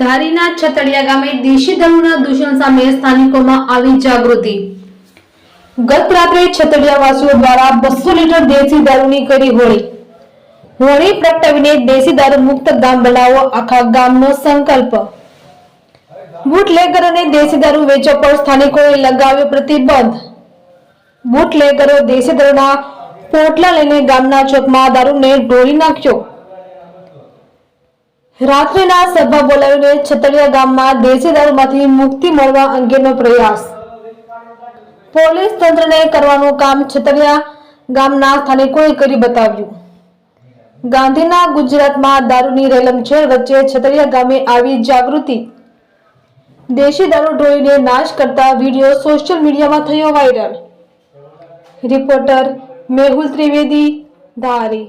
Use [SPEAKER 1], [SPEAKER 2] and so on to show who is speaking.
[SPEAKER 1] ધારીના છતડિયા ગામે દેશી દારૂના દૂષણ સામે સ્થાનિકોમાં આવી જાગૃતિ. ગત રાત્રે છતડિયા વાસીઓ દ્વારા બસો લીટર દેશી દારૂની કરી હોળી. હોળી પ્રગટાવીને દેશી દારૂ મુક્ત ગામ બનાવો આખા ગામનો સંકલ્પ. બુટલેગરોને દેશી દારૂ વેચવા પર સ્થાનિકોએ લગાવ્યો પ્રતિબંધ. બુટલેગરો દેશી દારૂના પોટલા લઈને ગામના ચોકમાં દારૂને ઢોળી નાખ્યો. રાત્રિના સભા બોલાવીને છતડિયા ગામમાં દેશી દારૂમાંથી મુક્તિ મળવા અંગેનો પ્રયાસ. પોલીસ તંત્રને કરવાનું કામ છતડિયા ગામના સ્થાનિકોએ કરી બતાવ્યું. ગાંધીના ગુજરાતમાં દારૂની રેલમછેડ વચ્ચે છતડિયા ગામે આવી જાગૃતિ. દેશી દારૂ ઢોળીને નાશ કરતા વીડિયો સોશિયલ મીડિયામાં થયો વાયરલ. રિપોર્ટર મેહુલ ત્રિવેદી, ધારી.